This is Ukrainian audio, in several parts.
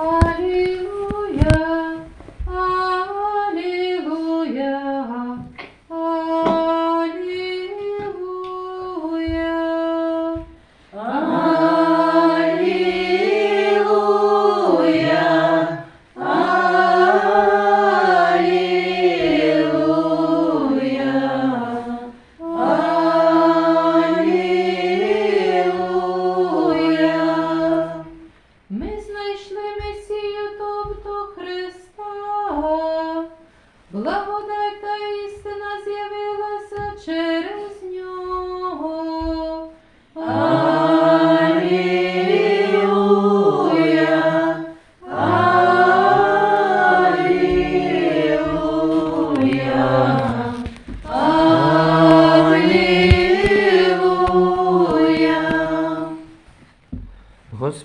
Bye.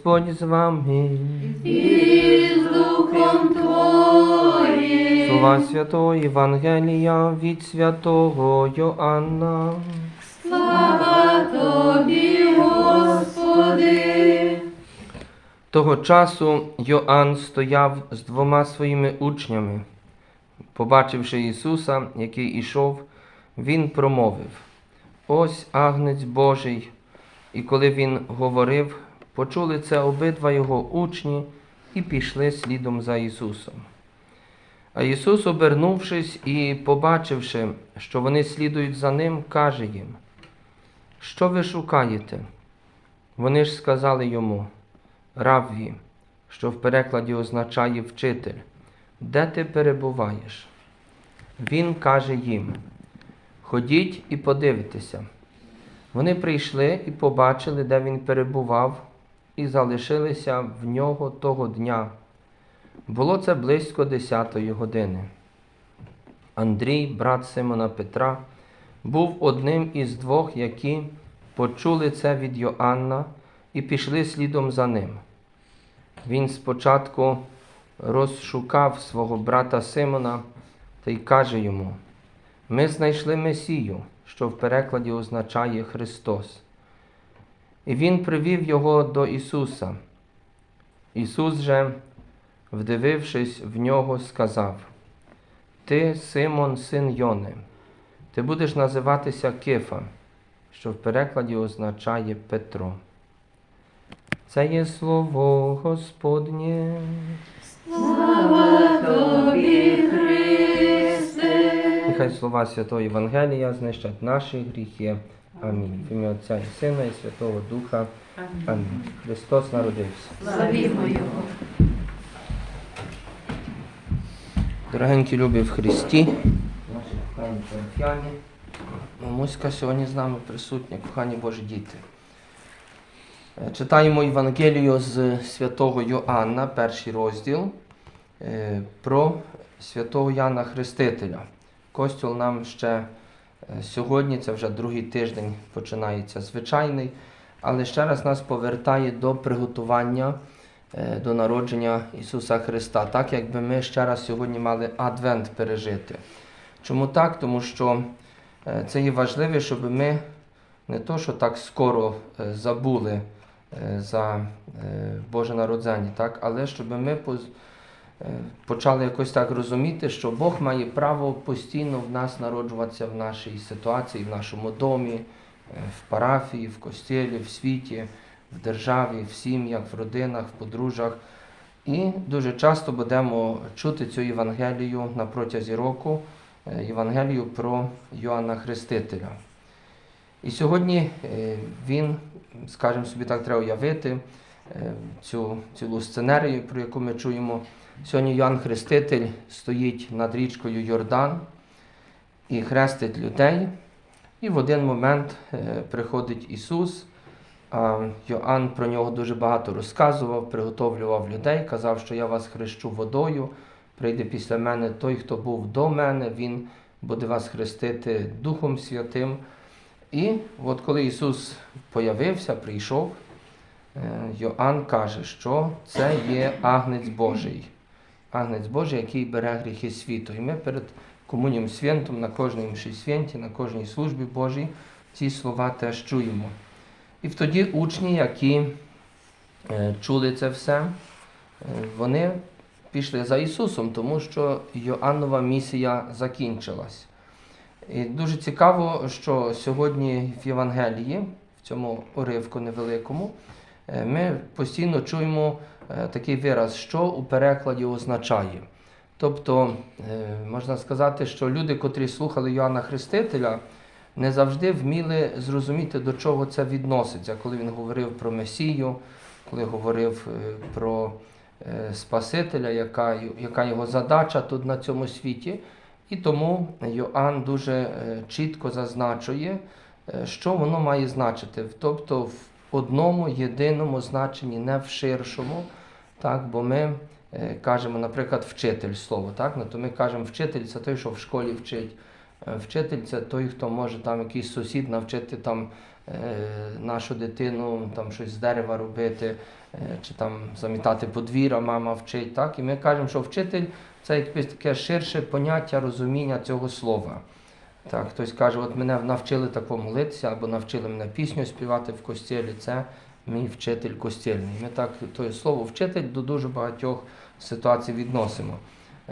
Господь з вами. І з духом Твоїм. Слова Святого Євангелія від святого Йоанна. Слава Тобі, Господи. Того часу Йоанн стояв з двома своїми учнями. Побачивши Ісуса, який ішов, Він промовив: Ось агнець Божий. І коли він говорив, почули це обидва його учні і пішли слідом за Ісусом. А Ісус, обернувшись і побачивши, що вони слідують за Ним, каже їм: Що ви шукаєте? Вони ж сказали йому, Равві, що в перекладі означає вчитель, де ти перебуваєш? Він каже їм: Ходіть і подивитеся. Вони прийшли і побачили, де він перебував, і залишилися в нього того дня. Було це близько десятої години. Андрій, брат Симона Петра, був одним із двох, які почули це від Йоанна і пішли слідом за ним. Він спочатку розшукав свого брата Симона та й каже йому: Ми знайшли Месію, що в перекладі означає Христос. І він привів його до Ісуса. Ісус же, вдивившись в нього, сказав: Ти, Симон, син Йони, ти будеш називатися Кифа, що в перекладі означає Петро. Це є слово Господнє. Слава Тобі, Христе. Нехай слова Святого Євангелія знищать наші гріхи. Амінь. В ім'я Отця і Сина, і Святого Духа. Амінь. Христос народився. Славімо Його. Дорогенькі любі в Христі, наші кохані парафіяні, Мамуська сьогодні з нами присутня, кохані Божі діти. Е, Читаємо Євангелію з святого Йоанна, перший розділ, е, про святого Яна Хрестителя. Костюл нам ще сьогодні, це вже другий тиждень починається звичайний, але ще раз нас повертає до приготування е, до народження Ісуса Христа, так якби ми ще раз сьогодні мали Адвент пережити. Чому так? Тому що е, це є важливо, щоб ми не то, що так скоро е, забули е, за е, Боже народження, так? але щоб ми е, почали якось так розуміти, що Бог має право постійно в нас народжуватися в нашій ситуації, в нашому домі, е, в парафії, в костілі, в світі, в державі, в сім'ях, в родинах, в подружжях. І дуже часто будемо чути цю Євангелію на протязі року, е, Євангелію про Йоанна Хрестителя. І сьогодні е, він, скажімо собі так, треба уявити е, цю цілу сценерію, про яку ми чуємо. Сьогодні Йоанн Хреститель стоїть над річкою Йордан і хрестить людей. І в один момент е, приходить Ісус. Йоанн про нього дуже багато розказував, приготовлював людей, казав, що я вас хрещу водою. Прийде після мене той, хто був до мене, Він буде вас хрестити Духом Святим. І от коли Ісус появився, прийшов, е, Йоанн каже, що це є агнець Божий. Агнець Божий, який бере гріхи світу. І ми перед комунієм святом на кожній іншій святі, на кожній службі Божій ці слова теж чуємо. І тоді учні, які е, чули це все, вони пішли за Ісусом, тому що Йоаннова місія закінчилась. І дуже цікаво, що сьогодні в Євангелії, в цьому уривку невеликому, е, ми постійно чуємо е, такий вираз, що у перекладі означає. Тобто, е, можна сказати, що люди, котрі слухали Йоанна Хрестителя, не завжди вміли зрозуміти, до чого це відноситься, коли він говорив про Месію, коли говорив е, про е, Спасителя, яка, яка його задача тут на цьому світі. І тому Йоанн дуже е, чітко зазначує, е, що воно має значити. Тобто в одному єдиному значенні, не в ширшому. Так, бо ми е, кажемо, наприклад, вчитель слово. Так? Ну, то ми кажемо, вчитель це той, що в школі вчить. Е, Вчитель це той, хто може там якийсь сусід навчити там, е, нашу дитину там, щось з дерева робити, е, чи там замітати подвір'я, мама вчить. Так? І ми кажемо, що вчитель це якесь таке ширше поняття розуміння цього слова. Так, хтось каже, от мене навчили тако молитися, або навчили мене пісню співати в костілі, це мій вчитель костільний. Ми так то слово вчитель до дуже багатьох ситуацій відносимо.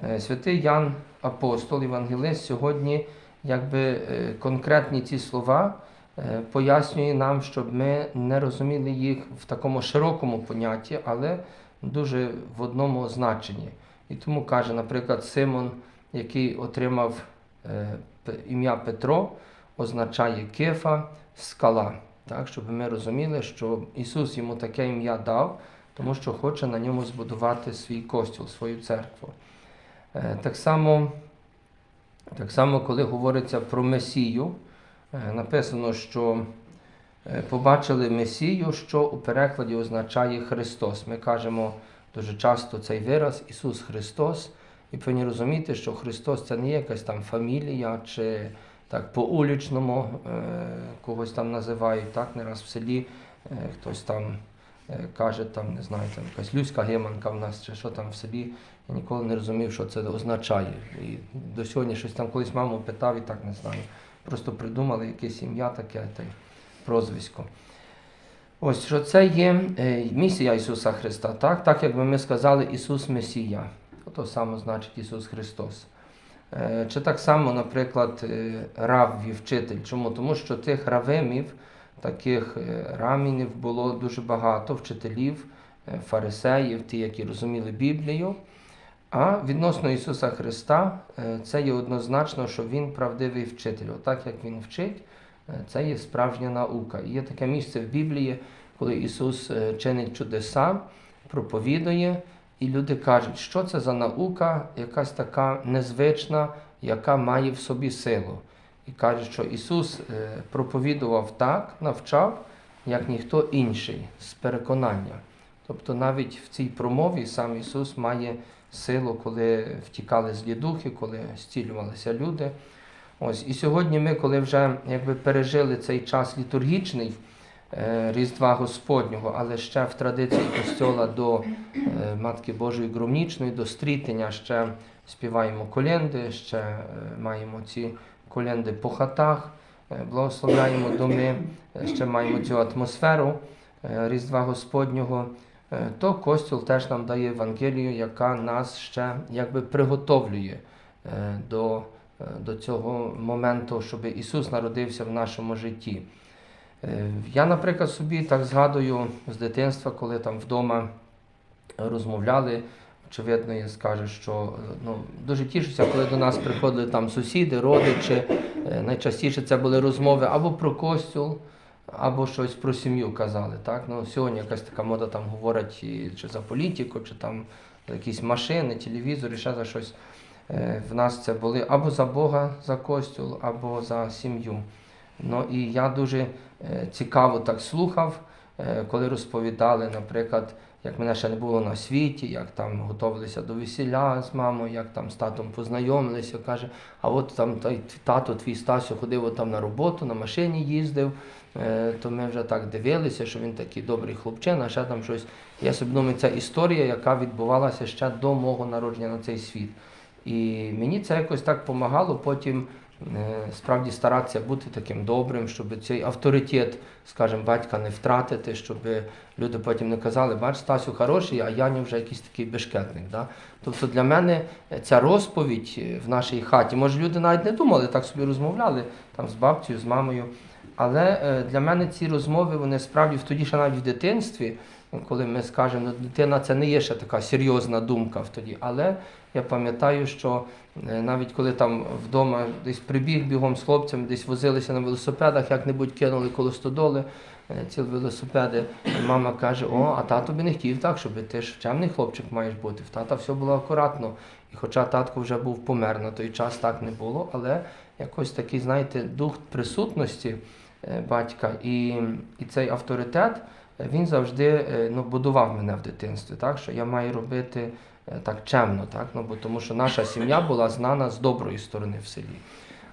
Е, Святий Ян Апостол, Євангелист, сьогодні якби е, конкретні ці слова е, пояснює нам, щоб ми не розуміли їх в такому широкому понятті, але дуже в одному значенні. І тому каже, наприклад, Симон, який отримав ім'я Петро, означає кефа, скала. Так, щоб ми розуміли, що Ісус йому таке ім'я дав, тому що хоче на ньому збудувати свій костюл, свою церкву. Е, Так само, так само, коли говориться про Месію, е, написано, що е, побачили Месію, що у перекладі означає Христос. Ми кажемо дуже часто цей вираз Ісус Христос, і повинні розуміти, що Христос це не якась там фамілія чи так по-улічному е, когось там називають, так, не раз в селі е, хтось там е, каже, там, не знаю, там якась людська геманка в нас, чи що там в селі. Я ніколи не розумів, що це означає. І до сьогодні щось там колись маму питав і так не знаю. Просто придумали якесь ім'я таке, та прозвисько. Ось що це є місія Ісуса Христа, так? Так як би ми сказали, Ісус Месія. То саме значить Ісус Христос. Е, Чи так само, наприклад, е, рав і вчитель. Чому? Тому що тих равимів, таких е, рамінів було дуже багато, вчителів, фарисеїв, ті, які розуміли Біблію. А відносно Ісуса Христа, це є однозначно, що Він правдивий вчитель. Отак як Він вчить, це є справжня наука. Є таке місце в Біблії, коли Ісус чинить чудеса, проповідує, і люди кажуть, що це за наука, якась така незвична, яка має в собі силу. І каже, що Ісус е, проповідував так, навчав, як ніхто інший, з переконання. Тобто навіть в цій промові сам Ісус має силу, коли втікали злі духи, коли зцілювалися люди. Ось, і сьогодні ми, коли вже якби пережили цей час літургічний Різдва Господнього, але ще в традиції костьола до е, Матки Божої Громнічної, до стрітення ще співаємо коленди, ще е, маємо ці коленди по хатах, е, благословляємо доми, е, ще маємо цю атмосферу е, Різдва Господнього. Е, То Костюл теж нам дає Евангелію, яка нас ще якби приготовлює е, до, е, до цього моменту, щоб Ісус народився в нашому житті. Е, Я, наприклад, собі так згадую з дитинства, коли там вдома розмовляли. Очевидно, я скажу, що е, ну, дуже тішуся, коли до нас приходили там сусіди, родичі. Е, Найчастіше це були розмови або про костюл, або щось про сім'ю казали. Так? Ну, сьогодні якась така мода там говорить чи за політику, чи там якісь машини, телевізори, ще за щось. В нас це були або за Бога, за костюл, або за сім'ю. Ну і я дуже цікаво так слухав, е, коли розповідали, наприклад, як мене ще не було на світі, як там готувалися до весілля з мамою, як там з татом познайомилися. Каже, а от там той тато твій Стасю ходив от там на роботу, на машині їздив. Е, То ми вже так дивилися, що він такий добрий хлопчина, а ще там щось. Я собі думаю, це історія, яка відбувалася ще до мого народження на цей світ. І мені це якось так допомагало потім е, справді старатися бути таким добрим, щоб цей авторитет, скажімо, батька не втратити, щоб люди потім не казали, бач, Стасю хороший, а Яні вже якийсь такий бешкетник. Да? Тобто для мене ця розповідь е, в нашій хаті, може люди навіть не думали, так собі розмовляли там з бабцею, з мамою. Але е, для мене ці розмови, вони справді тоді ще навіть в дитинстві, коли ми скажемо, ну, дитина це не є ще така серйозна думка в тоді. Але я пам'ятаю, що е, навіть коли там вдома десь прибіг бігом з хлопцями, десь возилися на велосипедах, як-небудь кинули коло стодоли е, ці велосипеди, мама каже: О, а тато би не хотів так, щоб ти ж чемний хлопчик маєш бути. В тата все було акуратно. І хоча татко вже був помер на той час, так не було, але якось такий, знаєте, дух присутності е, батька і, і цей авторитет, він завжди ну, будував мене в дитинстві, так, що я маю робити так чемно, так, ну, бо тому що наша сім'я була знана з доброї сторони в селі.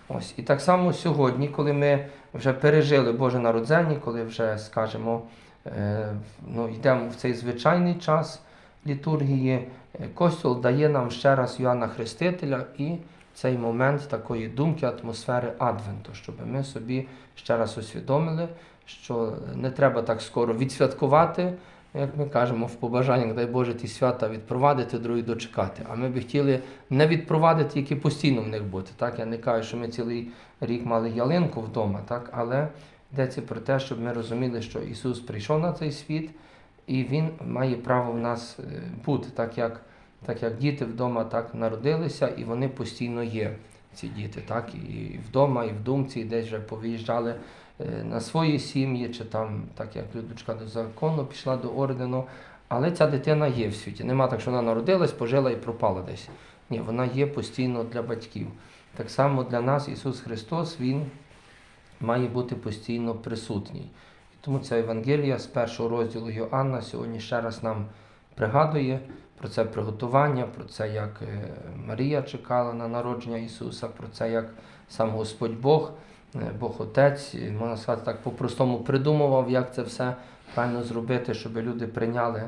Ось. І так само сьогодні, коли ми вже пережили Боже народзення, коли вже, скажімо, е, ну, йдемо в цей звичайний час літургії, е, Костюл дає нам ще раз Йоанна Хрестителя і цей момент такої думки, атмосфери Адвенту, щоб ми собі ще раз усвідомили, що не треба так скоро відсвяткувати, як ми кажемо в побажаннях, дай Боже, ті свята відпровадити, другі дочекати. А ми би хотіли не відпровадити, які постійно в них бути. Так? Я не кажу, що ми цілий рік мали ялинку вдома, так? але йдеться про те, щоб ми розуміли, що Ісус прийшов на цей світ, і Він має право в нас е, бути, так як, так як діти вдома так народилися, і вони постійно є, ці діти, так? і вдома, і в думці, і десь вже повиїжджали на свої сім'ї, чи там, так як Людочка до закону пішла до ордену. Але ця дитина є в світі. Нема так, що вона народилась, пожила і пропала десь. Ні, вона є постійно для батьків. Так само для нас Ісус Христос, Він має бути постійно присутній. Тому ця Євангелія з першого розділу Йоанна сьогодні ще раз нам пригадує про це приготування, про це, як е, Марія чекала на народження Ісуса, про це, як сам Господь Бог, е, Бог Отець, і, можна сказати, так по-простому придумував, як це все правильно зробити, щоб люди прийняли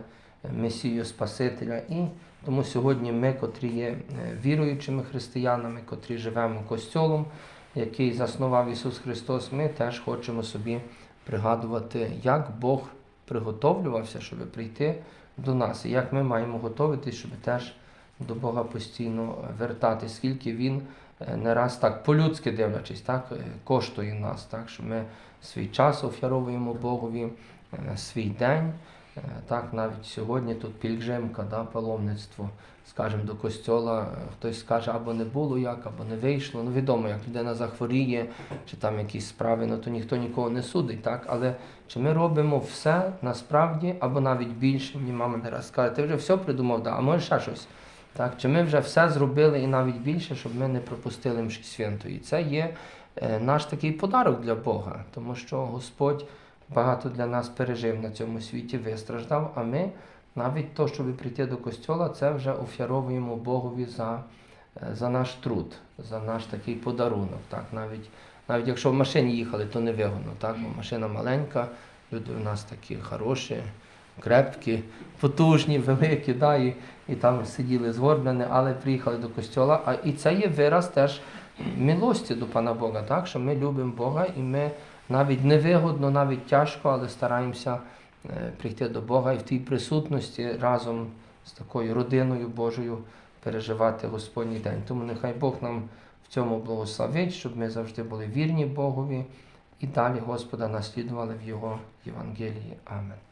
е, Месію Спасителя. І тому сьогодні ми, котрі є е, віруючими християнами, котрі живемо костьолом, який заснував Ісус Христос, ми теж хочемо собі пригадувати, як Бог приготовлювався, щоб прийти до нас, і як ми маємо готуватись, щоб теж до Бога постійно вертати, скільки Він е, не раз так по-людськи дивлячись, так, е, коштує нас, так, що ми свій час офяровуємо Богові, е, свій день. Е, Так, навіть сьогодні тут пільгримка, да, паломництво, скажімо, до костьола, е, хтось скаже, або не було як, або не вийшло. Ну, відомо, як людина захворіє, чи там якісь справи, ну то ніхто нікого не судить, так? Але чи ми робимо все насправді, або навіть більше, мені мама не раз каже, ти вже все придумав, да, а може ще щось. Так, чи ми вже все зробили і навіть більше, щоб ми не пропустили мші святої. Це є е, наш такий подарок для Бога, тому що Господь багато для нас пережив на цьому світі, вистраждав, а ми навіть то, щоб прийти до костьола, це вже офяровуємо Богові за, е, за наш труд, за наш такий подарунок. Так? Навіть, навіть якщо в машині їхали, то не вигодно. Так? Бо машина маленька, люди у нас такі хороші, крепкі, потужні, великі, да? і, і там сиділи згорблені, але приїхали до костьола. А і це є вираз теж милості до Пана Бога, так? що ми любимо Бога і ми навіть невигодно, навіть тяжко, але стараємося е, прийти до Бога і в тій присутності разом з такою родиною Божою переживати Господній день. Тому нехай Бог нам в цьому благословить, щоб ми завжди були вірні Богові і далі Господа наслідували в Його Євангелії. Амен.